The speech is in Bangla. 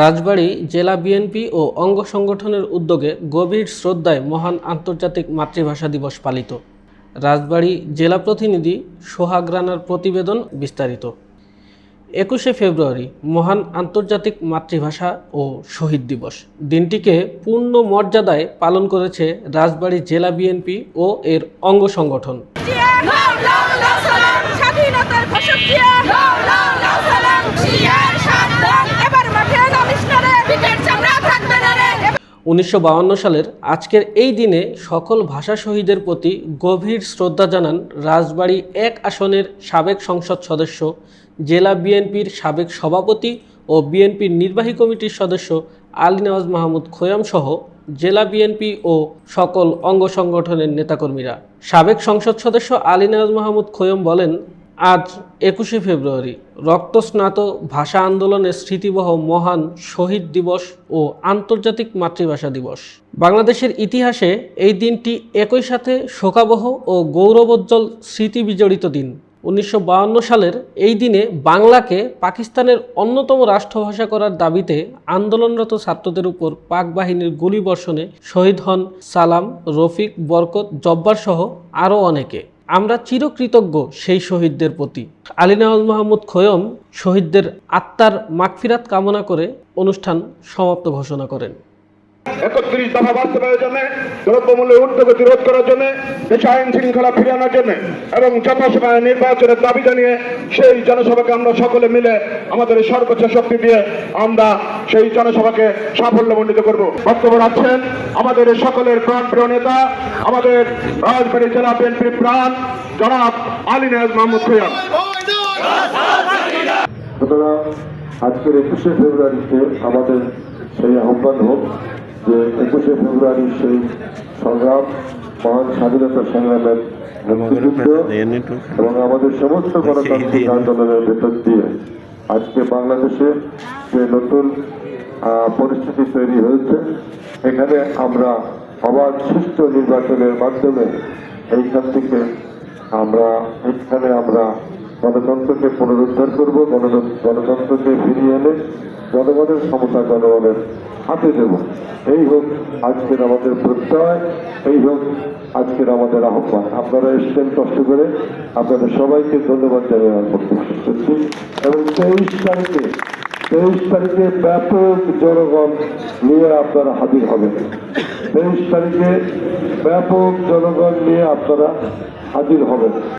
রাজবাড়ী, জেলা বিএনপি ও অঙ্গ সংগঠনের উদ্যোগে গভীর শ্রদ্ধায় মহান আন্তর্জাতিক মাতৃভাষা দিবস পালিত। রাজবাড়ী জেলা প্রতিনিধি সোহাগ রানার প্রতিবেদন বিস্তারিত। একুশে ফেব্রুয়ারি, মহান আন্তর্জাতিক মাতৃভাষা ও শহীদ দিবস। দিনটিকে পূর্ণ মর্যাদায় পালন করেছে রাজবাড়ী জেলা বিএনপি ও এর অঙ্গ সংগঠন। স্বাধীনতার উনিশশো সালের আজকের এই দিনে সকল ভাষা শহীদের প্রতি গভীর শ্রদ্ধা জানান রাজবাড়ী এক আসনের সাবেক সংসদ সদস্য, জেলা বিএনপির সাবেক সভাপতি ও বিএনপির নির্বাহী কমিটির সদস্য আলী নওয়াজ মাহমুদ খোয়াম সহ জেলা বিএনপি ও সকল অঙ্গ সংগঠনের নেতাকর্মীরা। সাবেক সংসদ সদস্য আলী নওয়াজ মাহমুদ খোয়ম বলেন আজ একুশে ফেব্রুয়ারি, রক্তস্নাত ভাষা আন্দোলনের স্মৃতিবহ মহান শহীদ দিবস ও আন্তর্জাতিক মাতৃভাষা দিবস। বাংলাদেশের ইতিহাসে এই দিনটি একই সাথে শোকাবহ ও গৌরবোজ্জ্বল স্মৃতি বিজড়িত দিন। উনিশশো সালের এই দিনে বাংলাকে পাকিস্তানের অন্যতম রাষ্ট্রভাষা করার দাবিতে আন্দোলনরত ছাত্রদের উপর পাক বাহিনীর গুলিবর্ষণে শহীদ হন সালাম, রফিক, বরকত, জব্বার সহ আরও অনেকে। আমরা চিরকৃতজ্ঞ সেই শহীদদের প্রতি। আলী নওয়াজ মাহমুদ খোয়ম শহীদদের আত্মার মাগফিরাত কামনা করে অনুষ্ঠান সমাপ্ত ঘোষণা করেন। একত্রিশ দফা বাস্তবায়নের জন্য দ্রব্যমূল্যের ঊর্ধ্বগতি রোধ করার জন্য, দেশে আইন শৃঙ্খলা ফিরিয়ে আনার জন্য এবং যথাসময়ে নির্বাচনের দাবি জানিয়ে সেই জনসভাকে আমরা সকলে মিলে আমাদের সর্বোচ্চ শক্তি দিয়ে আমরা সেই জনসভাকে সাফল্যমণ্ডিত করব। বক্তব্য রাখছেন আমাদের সকলের প্রাণ প্রিয় নেতা, আমাদের রাজবাড়ী জেলা বিএনপির প্রাণ, জনাব আলী নেয়াজ মাহমুদ খৈয়াম সুতরাং আজকের একুশে ফেব্রুয়ারিতে আমাদের সেই আহ্বান হোক যে একুশে ফেব্রুয়ারি সেই সংগ্রাম মহান স্বাধীনতা সংগ্রামের মুক্তিযুদ্ধ এবং আমাদের সমস্ত গণতান্ত্রিক আন্দোলনের ভেতর দিয়ে আজকে বাংলাদেশে যে নতুন পরিস্থিতি তৈরি হয়েছে এখানে আমরা অবাধ সুষ্ঠু নির্বাচনের মাধ্যমে এইখান থেকে আমরা এখানে আমরা গণতন্ত্রকে পুনরুদ্ধার করব গণ- গণতন্ত্রকে ফিরিয়ে এনে জনগণের ক্ষমতা জনগণের হাতে দেব। এই হোক আজকের আমাদের প্রত্যয়, এই হোক আজকের আমাদের আহ্বান। আপনারা এসছেন কষ্ট করে। আপনাদের সবাইকে ধন্যবাদ জানিয়ে করছি। এবং তেইশ তারিখে তেইশ তারিখে ব্যাপক জনগণ নিয়ে আপনারা হাজির হবেন। তেইশ তারিখে ব্যাপক জনগণ নিয়ে আপনারা হাজির হবেন।